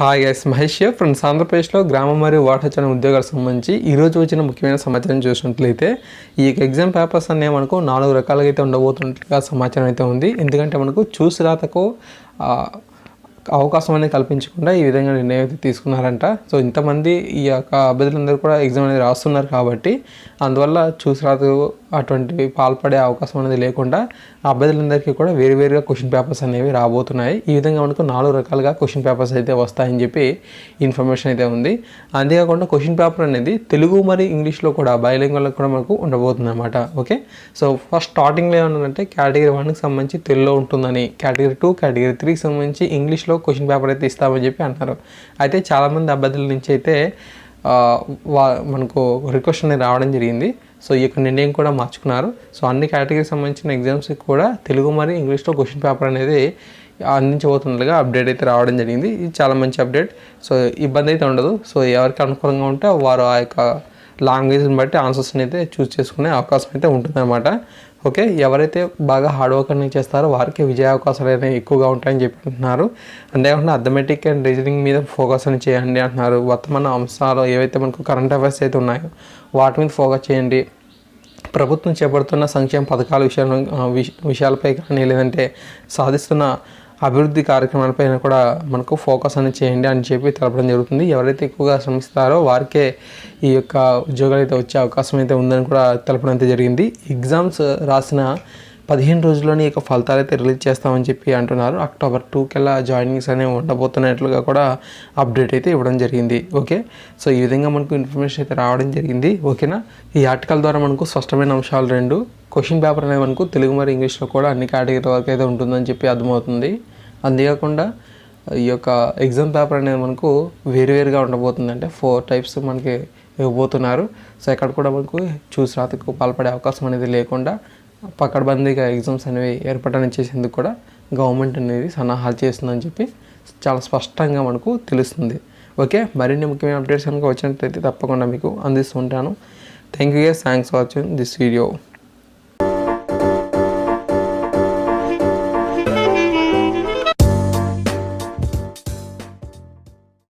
Hi S Mahesh here. Friends ఆంధ్రప్రదేశ్లో గ్రామ మరియు వాటచన ఉద్యోగాలకు సంబంధించి ఈరోజు వచ్చిన ముఖ్యమైన సమాచారం చూసినట్లయితే ఈ ఎగ్జామ్ పేపర్స్ అనేవి మనకు నాలుగు రకాలుగా అయితే ఉండబోతున్నట్లుగా సమాచారం అయితే ఉంది. ఎందుకంటే మనకు చూసి రాతకు అవకాశం అనేది కల్పించకుండా ఈ విధంగా నిర్ణయం అయితే తీసుకున్నారంట. సో ఇంతమంది ఈ యొక్క అభ్యర్థులందరూ కూడా ఎగ్జామ్ అనేది రాస్తున్నారు కాబట్టి అందువల్ల చూసి రాతకు అటువంటి పాల్పడే అవకాశం అనేది లేకుండా అభ్యర్థులందరికీ కూడా వేరు వేరుగా క్వశ్చన్ పేపర్స్ అనేవి రాబోతున్నాయి. ఈ విధంగా మనకు నాలుగు రకాలుగా క్వశ్చన్ పేపర్స్ అయితే వస్తాయని చెప్పి ఇన్ఫర్మేషన్ అయితే ఉంది. అంతేకాకుండా క్వశ్చన్ పేపర్ అనేది తెలుగు మరియు ఇంగ్లీష్లో కూడా బయలింగ్లో కూడా మనకు ఉండబోతుంది అనమాట ఓకే సో ఫస్ట్ స్టార్టింగ్లో ఏమన్నారంటే కేటగిరీ వన్కి సంబంధించి తెలుగులో ఉంటుందని కేటగిరీ టూ కేటగిరీ త్రీకి సంబంధించి ఇంగ్లీష్లో క్వశ్చన్ పేపర్ అయితే ఇస్తామని చెప్పి అంటారు. అయితే చాలామంది అభ్యర్థుల నుంచి అయితే వా మనకు రిక్వెస్ట్ అనేది రావడం జరిగింది. సో ఈ యొక్క నిర్ణయం కూడా మార్చుకున్నారు. సో అన్ని కేటగిరీకి సంబంధించిన ఎగ్జామ్స్కి కూడా తెలుగు మరియు ఇంగ్లీష్లో క్వశ్చన్ పేపర్ అనేది అందించబోతున్నట్లుగా అప్డేట్ అయితే రావడం జరిగింది. ఇది చాలా మంచి అప్డేట్ సో ఇబ్బంది అయితే ఉండదు. సో ఎవరికి అనుకూలంగా ఉంటే వారు ఆ యొక్క లాంగ్వేజ్ని బట్టి ఆన్సర్స్ని అయితే చూస్ చేసుకునే అవకాశం అయితే ఉంటుందన్నమాట. ఓకే ఎవరైతే బాగా హార్డ్ వర్క్ అనేది చేస్తారో వారికి విజయ అవకాశాలు అనేవి ఎక్కువగా ఉంటాయని చెప్పి అంటున్నారు. అంతేకాకుండా అథమెటిక్ అండ్ రీజనింగ్ మీద ఫోకస్ అని చేయండి అంటున్నారు. వర్తమాన అంశాలు ఏవైతే మనకు కరెంట్ అఫైర్స్ అయితే ఉన్నాయో వాటి మీద ఫోకస్ చేయండి. ప్రభుత్వం చేపడుతున్న సంక్షేమ పథకాల విషయాల విషయాలపై కానీ లేదంటే సాధిస్తున్న అభివృద్ధి కార్యక్రమాలపైన కూడా మనకు ఫోకస్ అనేది చేయండి అని చెప్పి తెలపడం జరుగుతుంది. ఎవరైతే ఎక్కువగా శ్రమిస్తారో వారికే ఈ యొక్క ఉద్యోగాలు అయితే వచ్చే అవకాశం అయితే ఉందని కూడా తెలపడం అయితే జరిగింది. ఎగ్జామ్స్ రాసిన పదిహేను రోజుల్లోనే ఈ యొక్క ఫలితాలు అయితే రిలీజ్ చేస్తామని చెప్పి అంటున్నారు. అక్టోబర్ టూ కల్లా జాయినింగ్స్ అనేవి ఉండబోతున్నట్లుగా కూడా అప్డేట్ అయితే ఇవ్వడం జరిగింది. ఓకే? సో ఈ విధంగా మనకు ఇన్ఫర్మేషన్ అయితే రావడం జరిగింది. ఓకేనా? ఈ ఆర్టికల్ ద్వారా మనకు స్పష్టమైన అంశాలు రెండు క్వశ్చన్ పేపర్ అనేది మనకు తెలుగు మరియు ఇంగ్లీష్లో కూడా అన్ని కేటగిరీ వరకు అయితే ఉంటుందని చెప్పి అర్థమవుతుంది. అంతేకాకుండా ఈ యొక్క ఎగ్జామ్ పేపర్ అనేది మనకు వేరువేరుగా ఉండబోతుంది అంటే ఫోర్ టైప్స్ మనకి ఇవ్వబోతున్నారు. సో ఎక్కడ కూడా మనకు చూసి రాతకు పాల్పడే అవకాశం అనేది లేకుండా పకడ్బందీగా ఎగ్జామ్స్ అనేవి ఏర్పడని చేసేందుకు కూడా గవర్నమెంట్ అనేది సన్నాహాలు చేస్తుందని చెప్పి చాలా స్పష్టంగా మనకు తెలుస్తుంది. ఓకే మరిన్ని ముఖ్యమైన అప్డేట్స్ కనుక వచ్చినట్లయితే తప్పకుండా మీకు అందిస్తుంటాను thank you thanks for watching this video